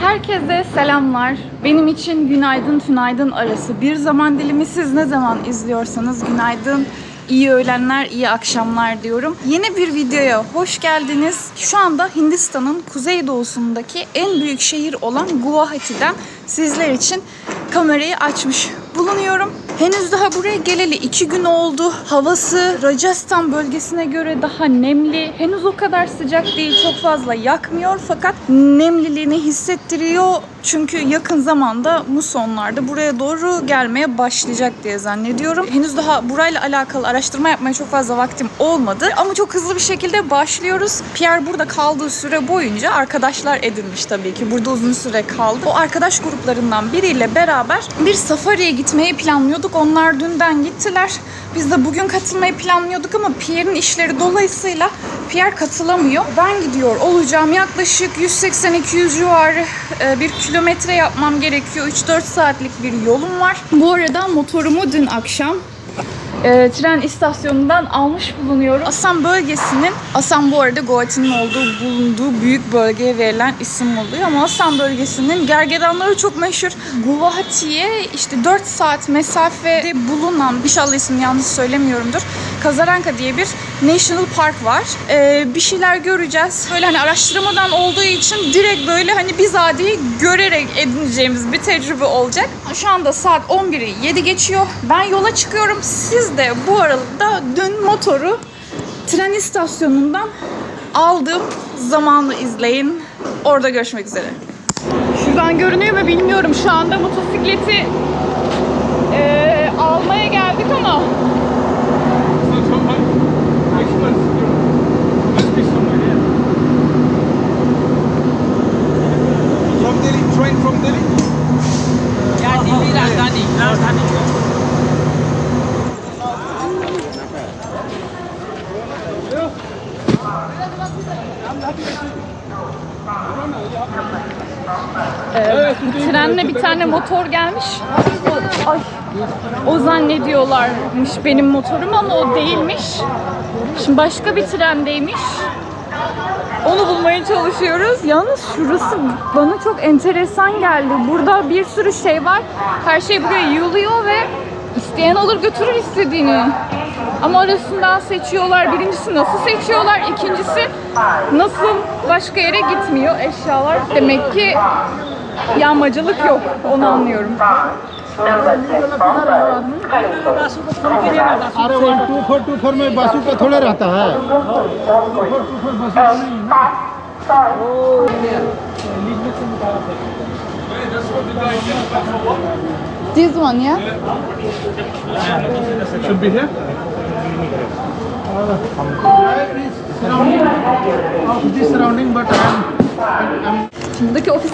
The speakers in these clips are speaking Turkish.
Herkese selamlar. Benim için günaydın tünaydın arası bir zaman dilimi. Siz ne zaman izliyorsanız günaydın, iyi öğlenler, iyi akşamlar diyorum. Yeni bir videoya hoş geldiniz. Şu anda Hindistan'ın kuzeydoğusundaki en büyük şehir olan Guwahati'den sizler için kamerayı açmış bulunuyorum. Henüz daha buraya geleli iki gün oldu. Havası Rajasthan bölgesine göre daha nemli. Henüz o kadar sıcak değil, çok fazla yakmıyor fakat nemliliğini hissettiriyor. Çünkü yakın zamanda musonlarda buraya doğru gelmeye başlayacak diye zannediyorum. Henüz daha burayla alakalı araştırma yapmaya çok fazla vaktim olmadı. Ama çok hızlı bir şekilde başlıyoruz. Pierre burada kaldığı süre boyunca arkadaşlar edinmiş tabii ki. Burada uzun süre kaldı. O arkadaş gruplarından biriyle beraber bir safariye gitmeyi planlıyorduk. Onlar dünden gittiler. Biz de bugün katılmayı planlıyorduk ama Pierre'in işleri dolayısıyla Pierre katılamıyor. Ben gidiyor olacağım. Yaklaşık 180-200 civarı e, bir kilometre yapmam gerekiyor. 3-4 saatlik bir yolum var. Bu arada motorumu dün akşam e, tren istasyonundan almış bulunuyorum. Assam bölgesinin, Assam bu arada Guwahati'nin olduğu, bulunduğu büyük bölgeye verilen isim oluyor ama Assam bölgesinin gergedanları çok meşhur. Guwahati'ye işte 4 saat mesafede bulunan, inşallah ismini yanlış söylemiyorumdur, Kazaranka diye bir National Park var. E, bir şeyler göreceğiz. Böyle hani araştırmadan olduğu için direkt böyle hani bizatihi görerek edineceğimiz bir tecrübe olacak. Şu anda saat 11'i 7 geçiyor. Ben yola çıkıyorum. Siz de bu aralıkta dün motoru tren istasyonundan aldığım zamanı izleyin. Orada görüşmek üzere. Şuradan görünüyor mu bilmiyorum. Şu anda motosikleti eee, almaya geldik ama trenle bir tane motor gelmiş. Ay, o zannediyorlarmış benim motorum ama o değilmiş. Şimdi başka bir trendeymiş. Onu bulmaya çalışıyoruz. Yalnız şurası bana çok enteresan geldi. Burada bir sürü şey var. Her şey buraya yığılıyor ve isteyen alır götürür istediğini. Ama arasından seçiyorlar. Birincisi nasıl seçiyorlar? İkincisi nasıl başka yere gitmiyor eşyalar. Demek ki yağmacılık yok. Onu anlıyorum. अरे one two four two four में बासु का थोड़ा रहता है This one ya. Should be here. Of this surrounding, but I'm, I'm Buradaki ofis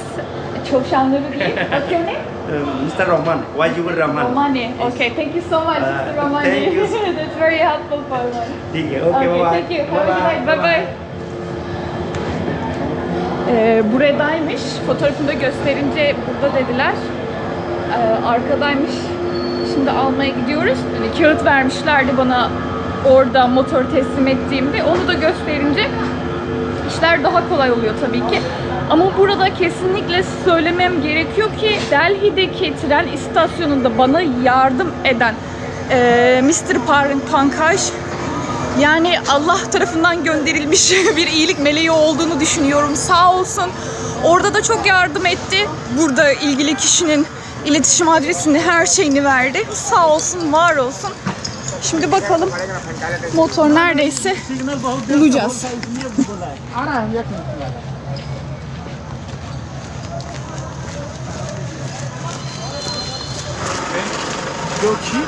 Şovşanları değil. What's your name? Um, ee, Mr. Rahman, Wajibur Rahman. Romani. Okay, thank you so much, ee, Mr. Romani. thank you. That's very helpful for us. Thank you. Okay, bye-bye. thank you. Have a. Bye bye. Ee, buradaymış. Fotoğrafını da gösterince burada dediler. Ee, arkadaymış. Şimdi almaya gidiyoruz. Hani kağıt vermişlerdi bana orada motor teslim ettiğimde. Onu da gösterince işler daha kolay oluyor tabii ki. Ama burada kesinlikle söylemem gerekiyor ki Delhi'deki tren istasyonunda bana yardım eden eee Mr. Par- Pankaj yani Allah tarafından gönderilmiş bir iyilik meleği olduğunu düşünüyorum. Sağ olsun. Orada da çok yardım etti. Burada ilgili kişinin iletişim adresini, her şeyini verdi. Sağ olsun, var olsun. Şimdi bakalım motor neredeyse bulacağız. your key.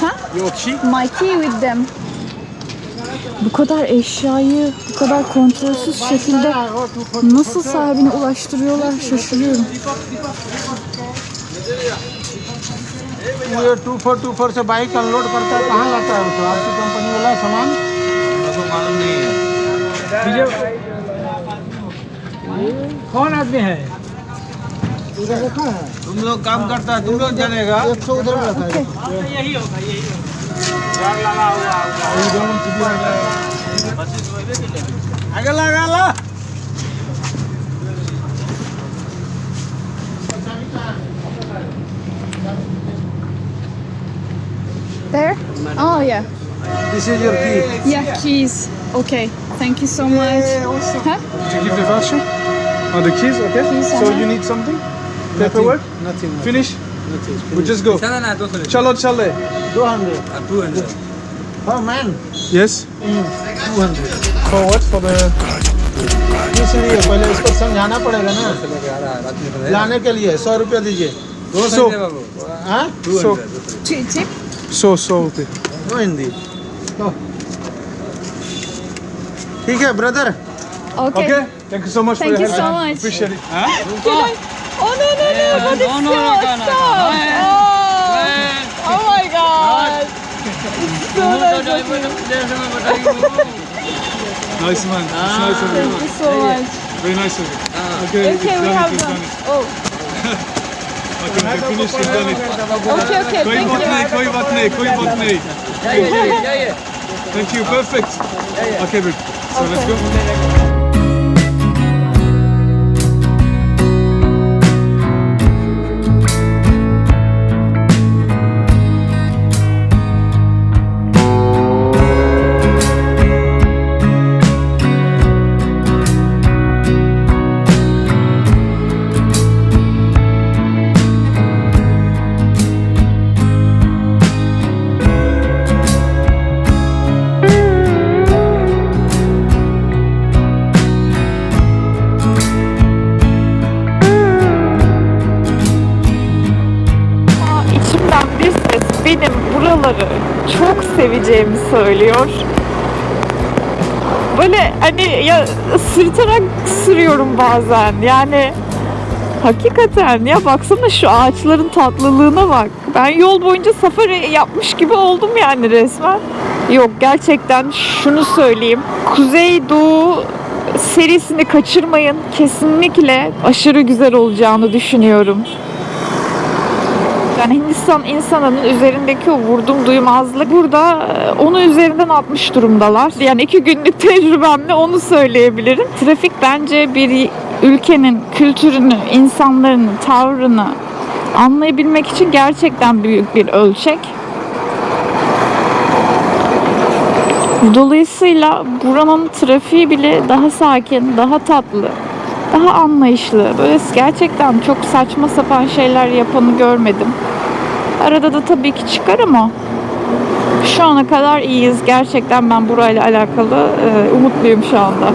Ha? Your key. My key with them. Bu kadar eşyayı bu kadar kontrolsüz şekilde nasıl sahibine ulaştırıyorlar şaşırıyorum. ये two four two four से bike unload करता है कहाँ लाता है उसको आपकी कंपनी वाला सामान कौन आदमी है उधर रखा है तुम लोग काम करता है तुम लोग चलेगा एक सौ उधर रखा है यही होगा यही होगा आगे लगा ला There? Oh yeah. This is your key. Yeah, keys. Okay. Thank you so much. Huh? Did you give the voucher? Oh, the keys? Okay. Keys, so uh -huh. you need something? Paperwork? Nothing. nothing. Finish? Nothing. We just go. ना ना दो सौ Chalo chale. 200. Two hundred Oh man. Yes. Mm, 200. For what? For the. इसलिए पहले इसको समझाना पड़ेगा ना लाने के लिए सौ रुपया दीजिए So. हाँ So. Tip. tip. So so okay. No Hindi तो ठीक है brother Okay. Okay. Thank you so much Thank for your you help. so much. Appreciate it. Huh? Can I? Oh no no no! What is no, no, your no, no, no. stuff? Oh, oh my god! It's so nice. Nice man. It's nice of Thank you. you so much. Very nice of you. Okay. Okay, it's we done have it, it's done. done it. Oh, Okay, we finished. It's done it. okay, okay. कोई Thank बात नहीं, you. कोई बात नहीं, कोई बात नहीं. जाइए जाइए Thank you. Perfect. Okay, good. So let's go. Seveceğimi söylüyor. Böyle hani ya sırıtarak sürüyorum bazen. Yani hakikaten ya baksana şu ağaçların tatlılığına bak. Ben yol boyunca safari yapmış gibi oldum yani resmen. Yok gerçekten şunu söyleyeyim. Kuzey Doğu serisini kaçırmayın. Kesinlikle aşırı güzel olacağını düşünüyorum. Yani Hindistan insanının üzerindeki o vurdum duymazlık burada e, onu üzerinden atmış durumdalar. Yani iki günlük tecrübemle onu söyleyebilirim. Trafik bence bir ülkenin kültürünü, insanların tavrını anlayabilmek için gerçekten büyük bir ölçek. Dolayısıyla buranın trafiği bile daha sakin, daha tatlı, daha anlayışlı. Böyle gerçekten çok saçma sapan şeyler yapanı görmedim. Arada da tabii ki çıkar ama şu ana kadar iyiyiz. Gerçekten ben burayla alakalı e, umutluyum şu anda.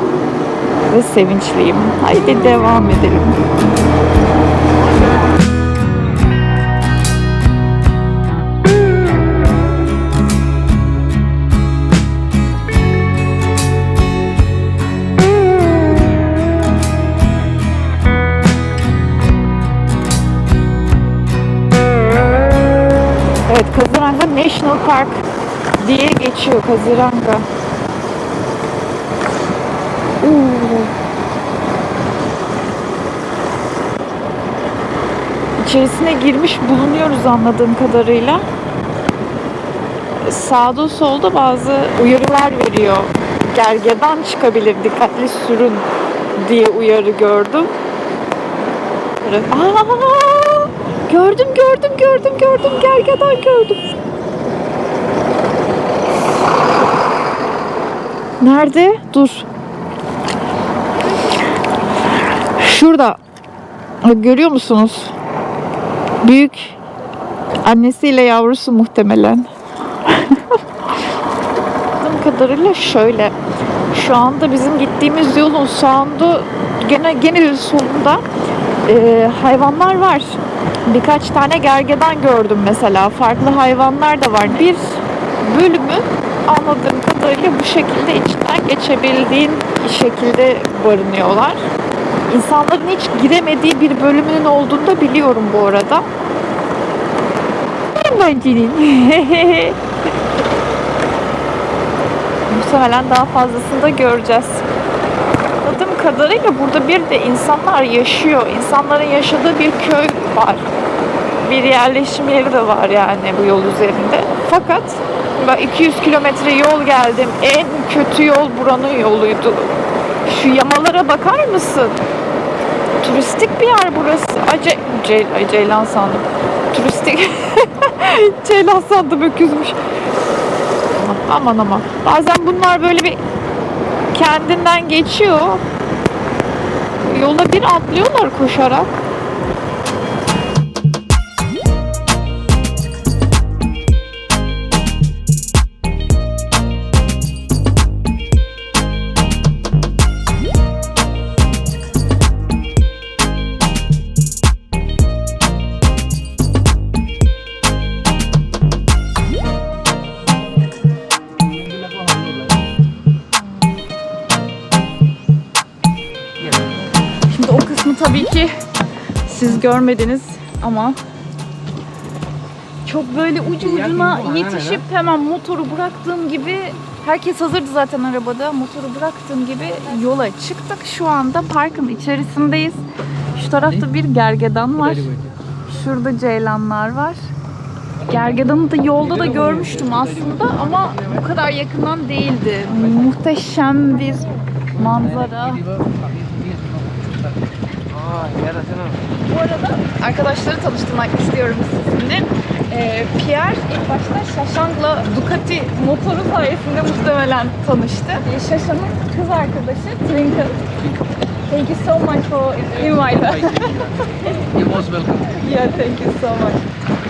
Ve sevinçliyim. Haydi devam edelim. Park diye geçiyor Kaziranga. İçerisine girmiş bulunuyoruz anladığım kadarıyla. Sağda solda bazı uyarılar veriyor. Gergedan çıkabilir dikkatli sürün diye uyarı gördüm. Aa, gördüm gördüm gördüm gördüm gergedan gördüm. Nerede? Dur. Şurada. Görüyor musunuz? Büyük annesiyle yavrusu muhtemelen. Anladığım kadarıyla şöyle. Şu anda bizim gittiğimiz yolun sağında gene gene solunda e, hayvanlar var. Birkaç tane gergedan gördüm mesela. Farklı hayvanlar da var. Bir bölümü anladığım kadarıyla bu şekilde içinden geçebildiğin şekilde barınıyorlar. İnsanların hiç giremediği bir bölümünün olduğunu da biliyorum bu arada. Eğlenceliyim. Muhtemelen daha fazlasını da göreceğiz. Anladığım kadarıyla burada bir de insanlar yaşıyor. İnsanların yaşadığı bir köy var. Bir yerleşim yeri de var yani bu yol üzerinde. Fakat ben 200 kilometre yol geldim. En kötü yol buranın yoluydu. Şu yamalara bakar mısın? Turistik bir yer burası. Ace Ce ay, Ceylan sandım. Turistik. Ceylan sandım öküzmüş. Aman aman. Bazen bunlar böyle bir kendinden geçiyor. Yola bir atlıyorlar koşarak. Görmediniz ama çok böyle ucu ucuna yetişip hemen motoru bıraktığım gibi herkes hazırdı zaten arabada. Motoru bıraktığım gibi yola çıktık. Şu anda parkın içerisindeyiz. Şu tarafta bir gergedan var. Şurada ceylanlar var. Gergedan'ı da yolda da görmüştüm aslında ama bu kadar yakından değildi. Muhteşem bir manzara. Bu arada arkadaşları tanıştırmak istiyorum sizinle. Ee, Pierre ilk başta Şaşank'la Ducati motoru sayesinde muhtemelen tanıştı. Ee, Şaşan'ın kız arkadaşı Twinkle. Thank you so much for inviting. You're most welcome. Yeah, thank you so much.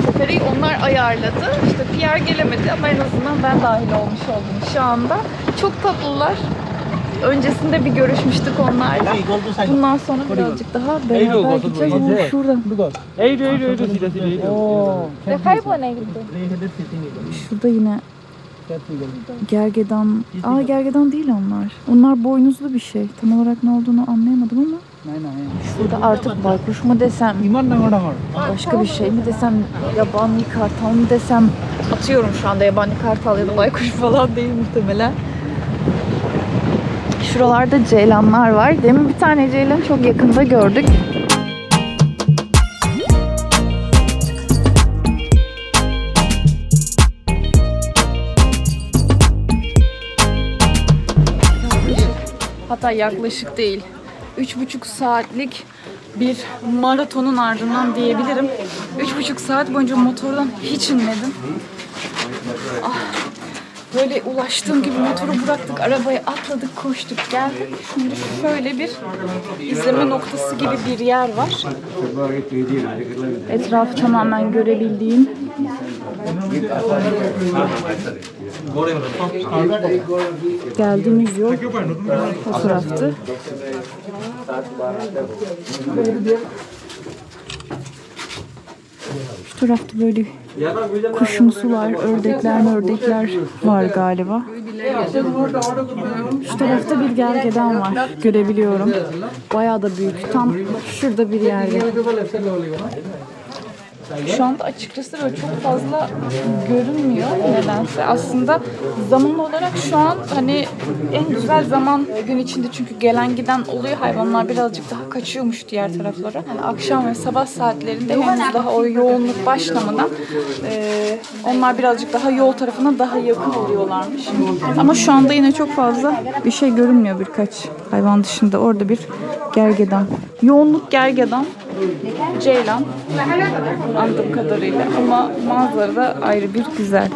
Seferi onlar ayarladı. İşte Pierre gelemedi ama en azından ben dahil olmuş oldum şu anda. Çok tatlılar öncesinde bir görüşmüştük onlarla. Bundan sonra birazcık daha beraber gideceğiz. Oo, şurada. Eğri eğri eğri. Şurada yine Gergedan. Aa gergedan değil onlar. Onlar boynuzlu bir şey. Tam olarak ne olduğunu anlayamadım ama. Şurada artık baykuş mu desem, başka bir şey mi desem, yabani kartal mı desem. Atıyorum şu anda yabani kartal ya da baykuş falan değil muhtemelen. Şuralarda ceylanlar var. Demin bir tane ceylan çok yakında gördük. Hatta yaklaşık değil. Üç buçuk saatlik bir maratonun ardından diyebilirim. Üç buçuk saat boyunca motordan hiç inmedim. Ah, böyle ulaştığım gibi motoru bıraktık, arabaya atladık, koştuk, geldik. Şimdi şöyle bir izleme noktası gibi bir yer var. Etrafı tamamen görebildiğim. Geldiğimiz yol o taraftı. Tarafta böyle kuşumsular, ördekler ördekler var galiba. Şu tarafta bir gergedan var. Görebiliyorum. Bayağı da büyük. Tam şurada bir yerde. Şu anda açıkçası böyle çok fazla görünmüyor nedense. Aslında zaman olarak şu an hani en güzel zaman gün içinde çünkü gelen giden oluyor. Hayvanlar birazcık daha kaçıyormuş diğer taraflara. Yani akşam ve sabah saatlerinde henüz daha o yoğunluk başlamadan eee, onlar birazcık daha yol tarafına daha yakın oluyorlarmış. Ama şu anda yine çok fazla bir şey görünmüyor birkaç hayvan dışında. Orada bir gergedan. Yoğunluk gergedan. Ceylan anladığım kadarıyla ama manzara da ayrı bir güzel.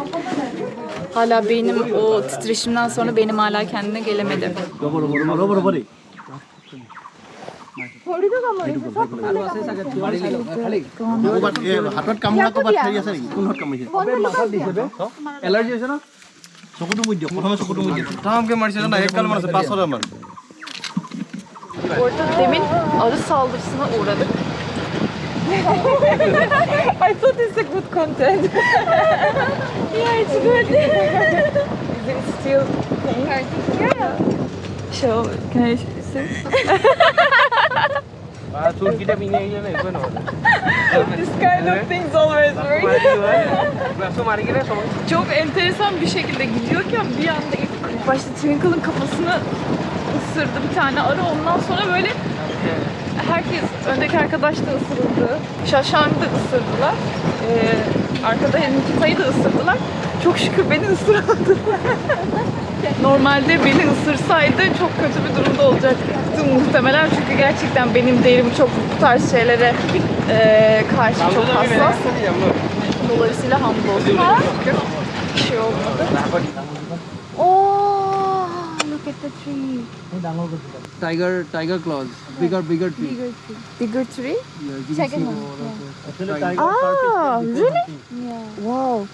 Hala beynim o titreşimden sonra beynim hala kendine gelemedi. হাতত কামোৰা ক'ৰবাত হেৰি আছে নেকি কোনহত কামুৰিছে এলাৰ্জি আছে ন চকুটো মুদি দিয়ক প্ৰথমে চকুটো মুদি দিয়ক তামামকে মাৰিছে জানা এক কাল মাৰিছে পাঁচ ছটা bu arada demin arı saldırısına uğradık. I thought it's a good content. yeah, it's good. Is it still pink? I think yeah. So, can I see? Ah, Turkey'de bir neyle ne? Bueno. This kind of things always work. Çok enteresan bir şekilde gidiyorken bir anda ilk başta Twinkle'ın kafasını ısırdı bir tane arı. Ondan sonra böyle herkes, öndeki arkadaş da ısırıldı. Şaşank'ı da ısırdılar. Ee, arkada Nikita'yı da ısırdılar. Çok şükür beni ısırmadı. Normalde beni ısırsaydı çok kötü bir durumda olacaktı muhtemelen. Çünkü gerçekten benim derim çok bu tarz şeylere e, karşı çok hassas. Dolayısıyla hamdolsun. Hiçbir şey olmadı. The tree. Tiger, tiger claws. Bigger, bigger tree. Bigger tree. Bigger tree? Yeah, you Second one. the- Tiger- Ah, really? Wow.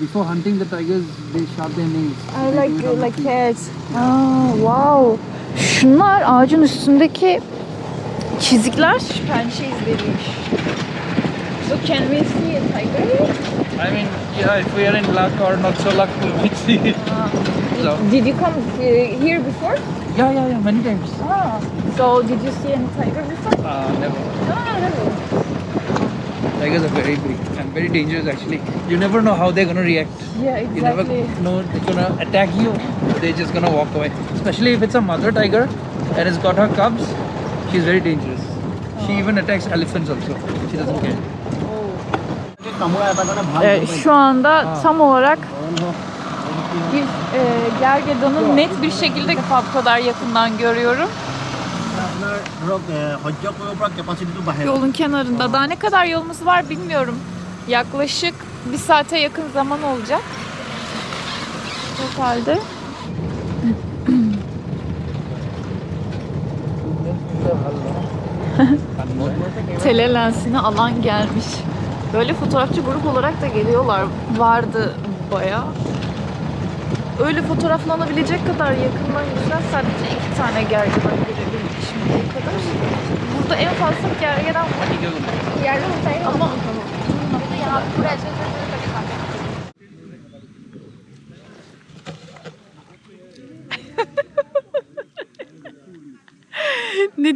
Before hunting the tigers, they sharp their nails. I like like cats. Aa, wow. Şunlar ağacın üstündeki çizikler pençe izleriymiş. So can we see a tiger? I mean, yeah, if we are in luck or not so luck, we will see. so, Did you come uh, here before? yeah, yeah, yeah, many times. Ah. So did you see any tiger before? Uh, never. No, never. Tigers are very big and very dangerous actually. You never know how they're gonna react. Yeah, exactly. You never know they're gonna attack you. or They're just gonna walk away. Especially if it's a mother tiger and it's got her cubs, she's very dangerous. She even attacks elephants also. She doesn't care. Ee, şu anda tam olarak bir e, gergedanı net bir şekilde ilk kadar yakından görüyorum. Yolun kenarında. Daha ne kadar yolumuz var bilmiyorum. Yaklaşık bir saate yakın zaman olacak. Totalde. Tele lensini alan gelmiş. Böyle fotoğrafçı grup olarak da geliyorlar. Vardı baya. Öyle fotoğraflanabilecek kadar yakından güzel sadece iki tane gergedan görebildik şimdiye kadar. Burada en fazla gergedan var. Ama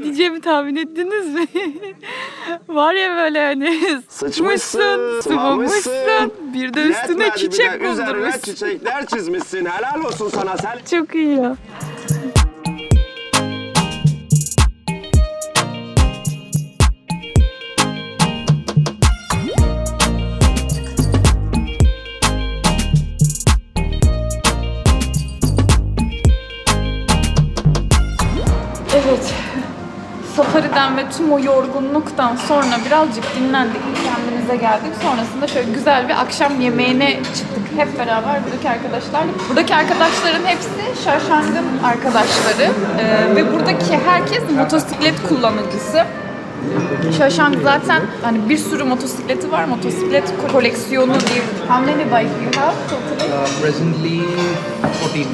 ne diyeceğimi tahmin ettiniz mi? Var ya böyle hani sıçmışsın, sıvamışsın, bir de üstüne Yetmedi, bir de çiçek Üzerine buldurmuşsun. çiçekler çizmişsin. Helal olsun sana. Sen Çok iyi ya. O yorgunluktan sonra birazcık dinlendik, kendimize geldik. Sonrasında şöyle güzel bir akşam yemeğine çıktık hep beraber buradaki arkadaşlar. Buradaki arkadaşların hepsi Şarşang'ın arkadaşları Ee, ve buradaki herkes motosiklet kullanıcısı. Şaşang zaten hani bir sürü motosikleti var. Motosiklet ko- koleksiyonu bir. How many bike you have totally? Uh, presently 14.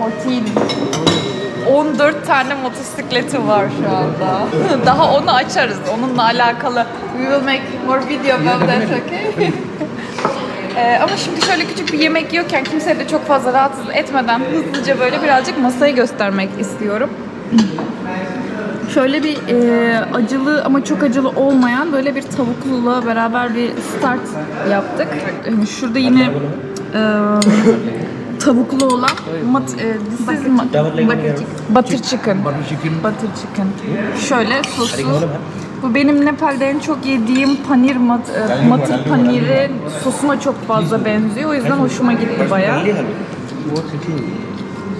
14. 14 tane motosikleti var şu anda. Daha onu açarız. Onunla alakalı. We will make more video about that, okay? Ee, ama şimdi şöyle küçük bir yemek yiyorken kimseyi de çok fazla rahatsız etmeden hızlıca böyle birazcık masayı göstermek istiyorum. Şöyle bir e, acılı ama çok acılı olmayan böyle bir tavukluyla beraber bir start yaptık. Yani şurada yine e, tavuklu olan mat, e, this is ma- butter chicken. Butter chicken. Butter chicken. Şöyle sosu. Bu benim Nepal'de en çok yediğim panir mat, e, matır paniri sosuna çok fazla benziyor. O yüzden hoşuma gitti bayağı.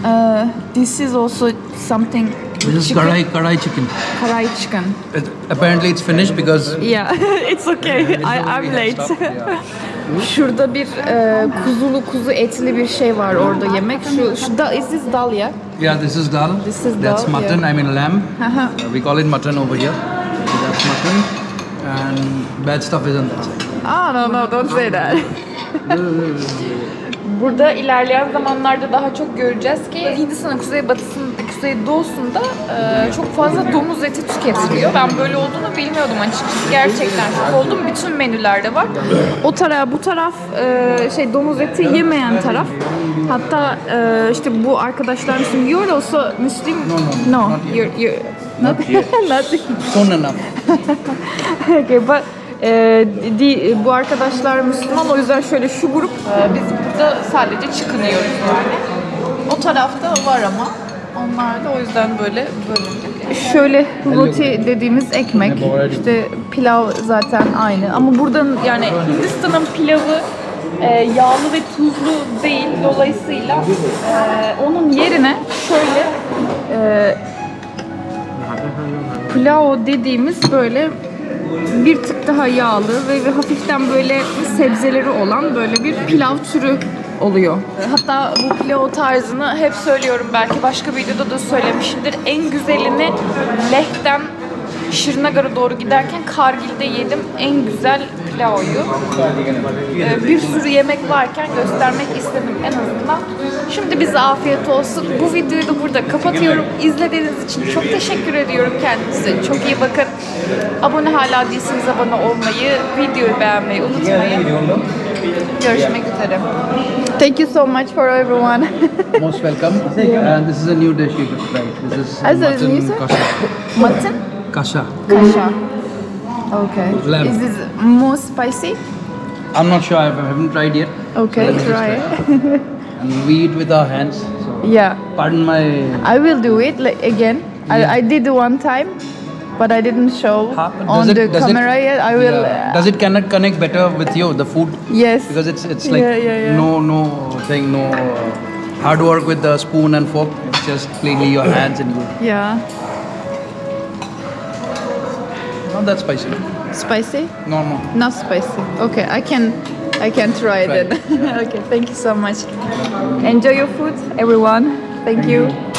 Uh, this is also something This is chicken. kadai, kadai chicken. Karai chicken. It, apparently it's finished because Yeah, it's okay. I, I'm late. Şurada bir e, kuzulu kuzu etli bir şey var orada yemek. Şu, şu da, is this dal ya? Yeah, this is dal. This is That's dal, mutton. yeah. I mean lamb. Uh, we call it mutton over here. That's mutton, and bad stuff is on that side. Ah no no don't say that. Burada ilerleyen zamanlarda daha çok göreceğiz ki Hindistan'ın kuzeybatısında, kuzeydoğusunda e, çok fazla domuz eti tüketiliyor. Ben böyle olduğunu bilmiyordum açıkçası. Gerçekten şok oldum. Bütün menülerde var. O taraf, bu taraf e, şey domuz eti yemeyen taraf. Hatta e, işte bu arkadaşlar Müslüm. You're also Muslim? No, no, You're, you're not, not Soon enough. okay, but e, di, bu arkadaşlar Müslüman o yüzden şöyle şu grup e, biz burada sadece çıkınıyoruz yani. O tarafta var ama onlar da o yüzden böyle bölündük. Şöyle roti dediğimiz ekmek, işte pilav zaten aynı. Ama buradan yani Hindistan'ın pilavı e, yağlı ve tuzlu değil. Dolayısıyla e, onun yerine şöyle e, Pilau dediğimiz böyle bir tık daha yağlı ve, ve hafiften böyle sebzeleri olan böyle bir pilav türü oluyor. Hatta bu pilav tarzını hep söylüyorum. Belki başka videoda da söylemişimdir. En güzelini Leh'ten Şırnagar'a doğru giderken Kargil'de yedim. En güzel pilavı. Ee, bir sürü yemek varken göstermek istedim en azından. Şimdi bize afiyet olsun. Bu videoyu da burada kapatıyorum. İzlediğiniz için çok teşekkür ediyorum kendinize. Çok iyi bakın. Abone hala değilseniz abone olmayı, videoyu beğenmeyi unutmayın. Görüşmek üzere. Thank you so much for everyone. Most welcome. And this is a new dish you can try. This is sir? kasha. Mutton? Kasha. Kasha. Okay. Lamb. Is this more spicy? I'm not sure. I haven't tried yet. Okay, me try it. And we eat with our hands. So Yeah. pardon my. I will do it like again. I, I did one time, but I didn't show on does the it- does it- camera yet. I will. Yeah. Does it cannot connect better with you the food yes. because it's it's like Yeah, yeah, yeah. no no thing no uh, hard work with the spoon and fork. It's just plainly your hands and you. yeah. Not that spicy. Spicy? Normal. Not spicy. Okay, I can. I can try, Try then. okay, thank you so much. Enjoy your food, everyone. Thank you.